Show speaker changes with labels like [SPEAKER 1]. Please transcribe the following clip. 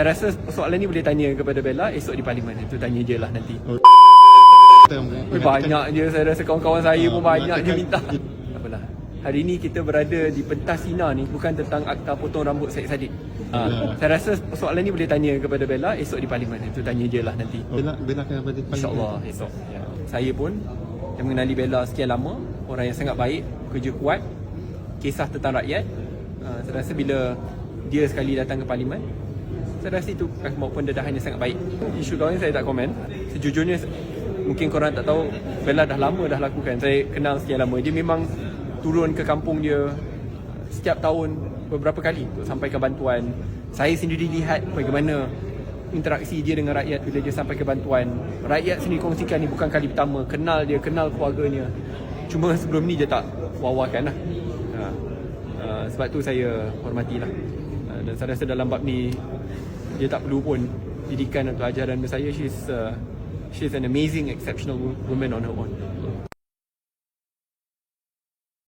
[SPEAKER 1] Saya rasa soalan ni boleh tanya kepada Bella esok di parlimen. Itu tanya je lah nanti.
[SPEAKER 2] Oh,
[SPEAKER 1] Eh, banyak je saya rasa kawan-kawan saya pun banyak je minta. Tak apalah. Hari ni kita berada di pentas Sina ni bukan tentang akta potong rambut Syed Saddiq. Ha, saya rasa soalan ni boleh tanya kepada Bella esok di parlimen. Itu tanya je lah nanti.
[SPEAKER 2] Bella, Bella akan berada di parlimen.
[SPEAKER 1] InsyaAllah esok. Ya. Saya pun yang mengenali Bella sekian lama, orang yang sangat baik, kerja kuat, kisah tentang rakyat. Uh, saya rasa bila dia sekali datang ke parlimen, saya rasa itu pendedahan yang sangat baik. Isu kahwin saya tak komen. Sejujurnya mungkin korang tak tahu Bella dah lama dah lakukan. Saya kenal sekian lama. Dia memang turun ke kampung dia setiap tahun beberapa kali untuk sampaikan bantuan. Saya sendiri lihat bagaimana interaksi dia dengan rakyat bila dia sampaikan bantuan. Rakyat sendiri kongsikan ni bukan kali pertama. Kenal dia, kenal keluarganya. Cuma sebelum ni dia tak wawakan lah. Uh, sebab tu saya hormatilah. Uh, dan saya rasa dalam bab ni dia tak perlu pun didikan atau ajaran saya. She's, uh, she's an amazing, exceptional woman on her own.